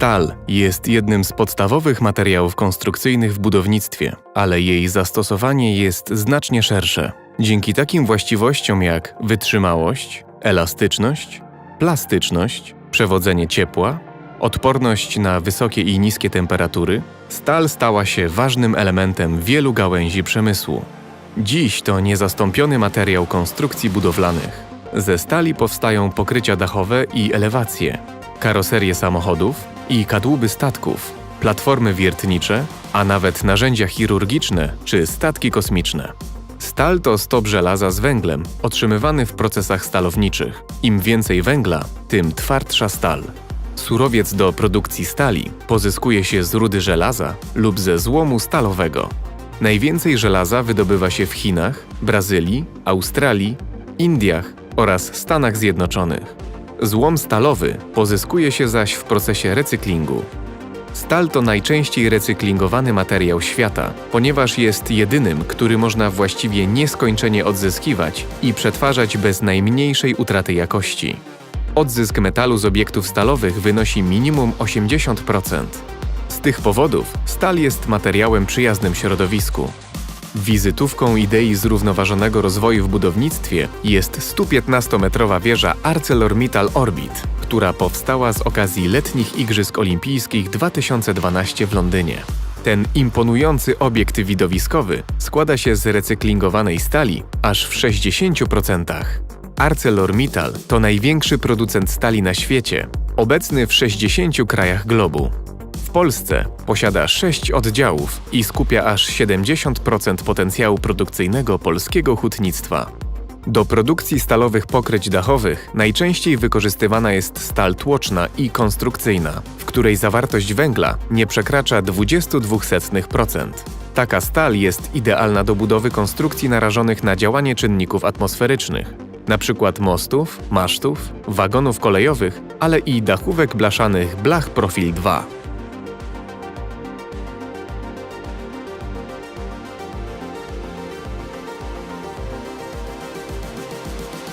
Stal jest jednym z podstawowych materiałów konstrukcyjnych w budownictwie, ale jej zastosowanie jest znacznie szersze. Dzięki takim właściwościom jak wytrzymałość, elastyczność, plastyczność, przewodzenie ciepła, odporność na wysokie i niskie temperatury, stal stała się ważnym elementem wielu gałęzi przemysłu. Dziś to niezastąpiony materiał konstrukcji budowlanych. Ze stali powstają pokrycia dachowe i elewacje, karoserie samochodów i kadłuby statków, platformy wiertnicze, a nawet narzędzia chirurgiczne czy statki kosmiczne. Stal to stop żelaza z węglem, otrzymywany w procesach stalowniczych. Im więcej węgla, tym twardsza stal. Surowiec do produkcji stali pozyskuje się z rudy żelaza lub ze złomu stalowego. Najwięcej żelaza wydobywa się w Chinach, Brazylii, Australii, Indiach oraz Stanach Zjednoczonych. Złom stalowy pozyskuje się zaś w procesie recyklingu. Stal to najczęściej recyklingowany materiał świata, ponieważ jest jedynym, który można właściwie nieskończenie odzyskiwać i przetwarzać bez najmniejszej utraty jakości. Odzysk metalu z obiektów stalowych wynosi minimum 80%. Z tych powodów stal jest materiałem przyjaznym środowisku. Wizytówką idei zrównoważonego rozwoju w budownictwie jest 115-metrowa wieża ArcelorMittal Orbit, która powstała z okazji letnich Igrzysk Olimpijskich 2012 w Londynie. Ten imponujący obiekt widowiskowy składa się z recyklingowanej stali aż w 60%. ArcelorMittal to największy producent stali na świecie, obecny w 60 krajach globu. W Polsce posiada 6 oddziałów i skupia aż 70% potencjału produkcyjnego polskiego hutnictwa. Do produkcji stalowych pokryć dachowych najczęściej wykorzystywana jest stal tłoczna i konstrukcyjna, w której zawartość węgla nie przekracza 0,22%. Taka stal jest idealna do budowy konstrukcji narażonych na działanie czynników atmosferycznych, np. mostów, masztów, wagonów kolejowych, ale i dachówek blaszanych Blach Profil 2.